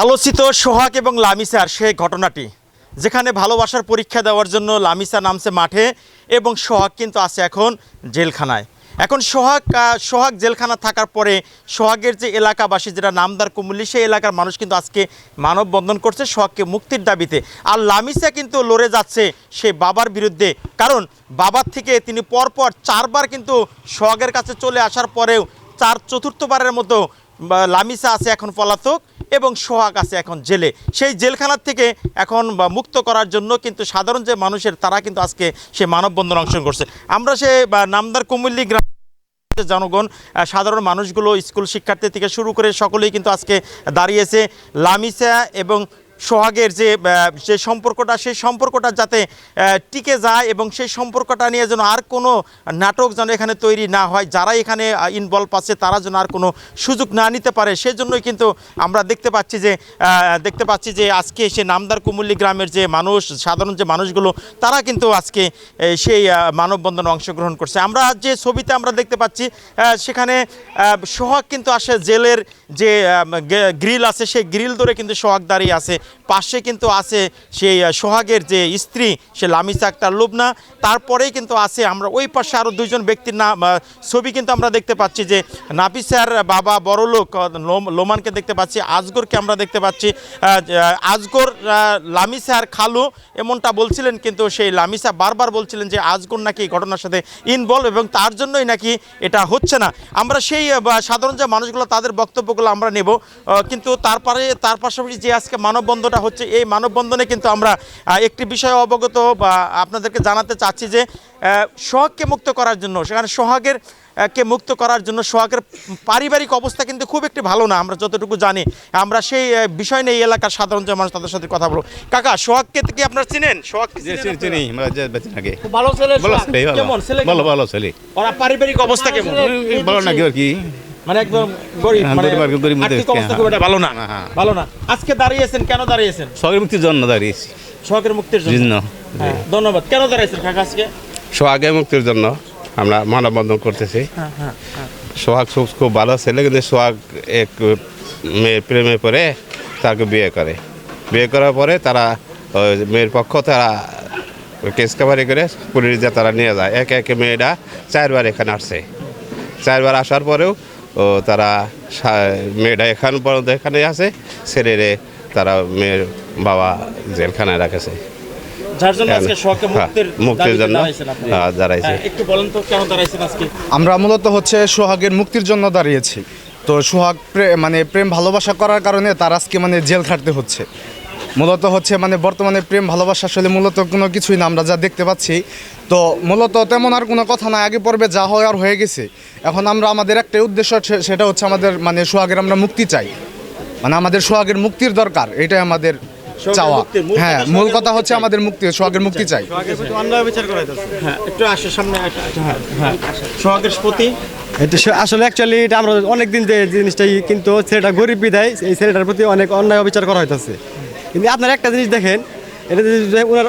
আলোচিত সোহাগ এবং লামিসার সেই ঘটনাটি, যেখানে ভালোবাসার পরীক্ষা দেওয়ার জন্য লামিসা নামছে মাঠে এবং সোহাগ কিন্তু আছে এখন জেলখানায়। এখন সোহাগ সোহাগ জেলখানা থাকার পরে সোহাগের যে এলাকাবাসী, যেটা নামদার কুমুল্লি, সেই এলাকার মানুষ কিন্তু আজকে মানববন্ধন করছে সোহাগকে মুক্তির দাবিতে। আর লামিসা কিন্তু লড়ে যাচ্ছে সে বাবার বিরুদ্ধে, কারণ বাবার থেকে তিনি পরপর চারবার কিন্তু সোহাগের কাছে চলে আসার পরেও চার চতুর্থবারের মতো লামিসা আছে এখন পলাতক। এবং সোহাগ আছে এখন জেলে। সেই জেলখানার থেকে এখন মুক্ত করার জন্য কিন্তু সাধারণ যে মানুষের, তারা কিন্তু আজকে সে মানববন্ধন অংশগ্রহণ করছে। আমরা সে নামদার কুমিল্লি গ্রাম জনগণ সাধারণ মানুষগুলো, স্কুল শিক্ষার্থী থেকে শুরু করে সকলেই কিন্তু আজকে দাঁড়িয়েছে। লামিসা এবং সোহাগের যে যে সম্পর্কটা, সেই সম্পর্কটা যাতে টিকে যায় এবং সেই সম্পর্কটা নিয়ে যেন আর কোনো নাটক যেন এখানে তৈরি না হয় যারা এখানে ইনভলভ আছে, তারা যেন আর কোনো সুযোগ না নিতে পারে। সেজন্যই কিন্তু আমরা দেখতে পাচ্ছি যে দেখতে পাচ্ছি যে আজকে সে নামদার কুমুল্লি গ্রামের যে মানুষ, সাধারণ যে মানুষগুলো, তারা কিন্তু আজকে সেই মানববন্ধনে অংশগ্রহণ করছে। আমরা যে ছবিতে আমরা দেখতে পাচ্ছি সেখানে সোহাগ কিন্তু আসে জেলের যে গ্রিল আছে, সেই গ্রিল ধরে কিন্তু সোহাগ দাঁড়িয়ে আছে। পাশে কিন্তু আছে সেই সোহাগের যে স্ত্রী, সে লামিসা আক্তার লুবনা। তারপরেই কিন্তু আছে আমরা ওই পাশে আরও দুইজন ব্যক্তির নাম ছবি কিন্তু আমরা দেখতে পাচ্ছি যে নাফিসার বাবা বড়লোক লোমানকে দেখতে পাচ্ছি, আজগরকে আমরা দেখতে পাচ্ছি আজগর লামিসার খালু এমনটা বলছিলেন কিন্তু সেই লামিসা বারবার বলছিলেন যে আজগর নাকি ঘটনার সাথে ইনভলভ এবং তার জন্যই নাকি এটা হচ্ছে না। আমরা সেই সাধারণ যে মানুষগুলো, তাদের বক্তব্যগুলো আমরা নেব কিন্তু তারপরে, তার পাশাপাশি যে আজকে মানববন্ধনটা হচ্ছে এই মানববন্ধনে কিন্তু আমরা একটি বিষয়ে অবগত বা আপনাদেরকে জানাতে চাচ্ছি যে সোহাগকে মুক্ত করার জন্য সেখানে সোহাগের কে মুক্ত করার জন্য সোহাগের পারিবারিক অবস্থা কিন্তু খুব একটি ভালো না আমরা যতটুকু জানি। আমরা সেই বিষয় নিয়ে এই এলাকার সাধারণ যে মানুষ তাদের সাথে কথা বলব। কাকা সোহাগকে কি আপনারা চিনেন? সোহাগ চিনি চিনি আমরা যে বেঁচে থাকি। খুব ভালো ছেলে ভালো ছেলে ভালো। ছেলে ভালো কেমন? ভালো ছেলে। ওরা পারিবারিক অবস্থা কেমন? ভালো নাকি আর কি? মানে একদম গরিব হ্যাঁ, মানে আর্থিক অবস্থা হ্যাঁ। খুব ভালো না। হ্যাঁ। ভালো না। আজকে দাঁড়িয়েছেন কেন দাঁড়িয়েছেন? সবের মুক্তির জন্য দাঁড়িয়েছি। সোহাগের মুক্তির জন্য? হ্যাঁ, ধন্যবাদ। কেন দাঁড়িয়েছেন কাকা আজকে? সোহাগে মুক্তির জন্য আমরা মানববন্ধন করতেছি। হ্যাঁ হ্যাঁ হ্যাঁ। সোহাগ খুব খুব ভালো ছেলে কিন্তু সোহাগ এক মেয়ের প্রেমে পড়ে তাকে বিয়ে করে। বিয়ে করার পরে তারা মেয়ের পক্ষ তারা কেস কাভারি করে পুলিশ দিয়ে তারা নিয়ে যায়। একে একে মেয়েরা চারবার এখানে আসছে। চারবার আসার পরেও ও তারা মেয়েটা এখান পর্যন্ত এখানে আছে ছেলেরে তারা মেয়ের বাবা জেলখানায় রাখেছে। যার জন্য আজকে সোহাগকে হ্যাঁ, মুক্তির জন্য। হ্যাঁ, দাঁড়াইছি। হ্যাঁ, একটু বলেন তো কেন দাঁড়াইছেন আজকে? আমরা মূলত হচ্ছে সোহাগের মুক্তির জন্য দাঁড়িয়েছি। তো সোহাগ মানে প্রেম ভালোবাসা করার কারণে তার আজকে মানে জেল খাটতে হচ্ছে। মূলত হচ্ছে মানে বর্তমানে প্রেম ভালোবাসা আসলে মূলত কোনো কিছুই না আমরা যা দেখতে পাচ্ছি। তো মূলত তেমন আর কোনো কথা না আগে পর্বে যা হয় আর হয়ে গেছে। এখন আমরা আমাদের একটাই উদ্দেশ্য সেটা হচ্ছে আমাদের মানে সোহাগের আমরা মুক্তি চাই। মানে আমাদের সোহাগের মুক্তির দরকার এটাই আমাদের চাওয়া। হ্যাঁ মূল কথা হচ্ছে আমাদের মুক্তি সোহাগের মুক্তি চাই। হ্যাঁ একটু আসে সামনে একটা- একটা- হ্যাঁ হ্যাঁ। সোহাগের প্রতি? এটা আসলে অ্যাকচুয়ালি এটা আমরা অনেক দিন যে জিনিসটাই কিন্তু ছেলেটা গরিব বিদায় এই ছেলেটার প্রতি অনেক অন্যায় অবিচার করা হইতেছে। কিন্তু আপনার একটা জিনিস দেখেন এটা যদি ওনার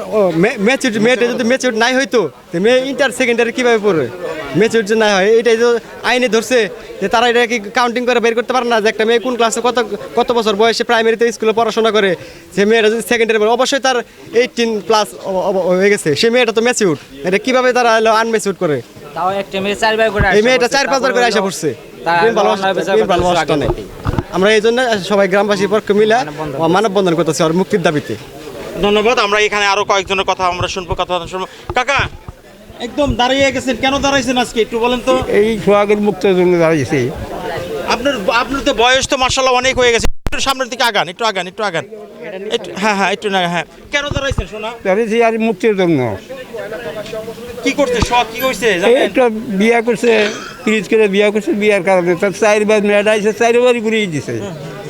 ম্যাচিউর মেয়েটা যদি ম্যাচিউর নাই হইতো তো মেয়ে ইন্টার সেকেন্ডারি কীভাবে পড়বে? ম্যাচিউর যে নাই হয় এটাই যে আইনে ধরছে যে তারা এটা কি কাউন্টিং করে বের করতে পারে না যে একটা মেয়ে কোন ক্লাসে কত কত বছর বয়সে প্রাইমারিতে স্কুলে পড়াশোনা করে সে মেয়েটা যদি সেকেন্ডারি পড়ে অবশ্যই তার এইটিন প্লাস হয়ে গেছে। সে মেয়েটা তো ম্যাচিউর এটা কীভাবে তারা আনম্যাচিউর করে? তাও একটা মেয়ে চারবার করে এই মেয়েটা চার পাঁচবার করে আসা পড়ছে। প্রেম ভালোবাসা নেই আমরা এই জন্য সবাই গ্রামবাসীর পক্ষে মিলে মানববন্ধন করতেছি আর মুক্তির দাবিতে। ধন্যবাদ আমরা এখানে আরও কয়েকজনের কথা আমরা শুনব কথা শুনব। কাকা একদম দাঁড়িয়ে গেছেন কেন দাঁড়াইছেন আজকে একটু বলেন তো? এই সোহাগের মুক্তির জন্য দাঁড়িয়েছি। আপনার আপনার তো বয়স তো মার্শাল্লাহ অনেক হয়ে গেছে। একটু সামনের দিকে আগান একটু আগান একটু আগান। একটু হ্যাঁ হ্যাঁ একটু না হ্যাঁ। কেন দাঁড়াইছেন শোনা? দাঁড়িয়েছি আর মুক্তির জন্য। কি করছে শখ কি হয়েছে এই জানেন একটা বিয়া করছে। পিরিজ করে বিয়া করছে বিয়ার কারণে তার চারবার মেয়েটা এসে চারবারই ঘুরিয়ে দিছে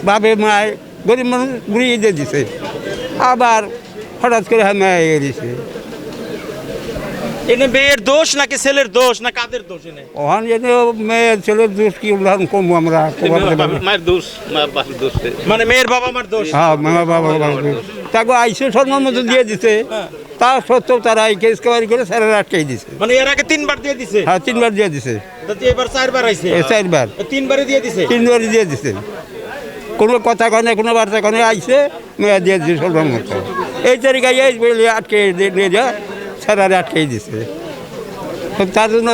বাপে মায় গরিব মানুষ ঘুরিয়ে দিয়ে দিছে আবার হঠাৎ করে হ্যাঁ মেয়ে গেছে এনে মেয়ের দোষ নাকি ছেলের দোষ না কাদের দোষ এনে ওখান যেন মেয়ের ছেলের দোষ কি উদাহরণ কমবো আমরা মায়ের দোষ মায়ের দোষ মানে মেয়ের বাবা মার দোষ? হ্যাঁ মা বাবা বাবা তাকে আইসে সম্মান মতো দিয়ে দিছে। তা সত্ত্বেও তারা এই কেস কাবারি করে স্যারেরা আটকাই দিছে। মানে এর আগে তিনবার দিয়ে দিছে? হ্যাঁ তিনবার দিয়ে দিছে। এবার চারবার আইছে? চারবার। তিনবারে দিয়ে দিছে? তিনবারই দিয়ে দিছে। কোনো কথা কনে কোনো বার্তা কনে আইসে মেয়া দিয়ে দিয়েছে সর্বমত এই তারিখায় এই বলে আটকে দিয়ে- নিয়ে যা স্যারারে আটকে দিছে। তার জন্য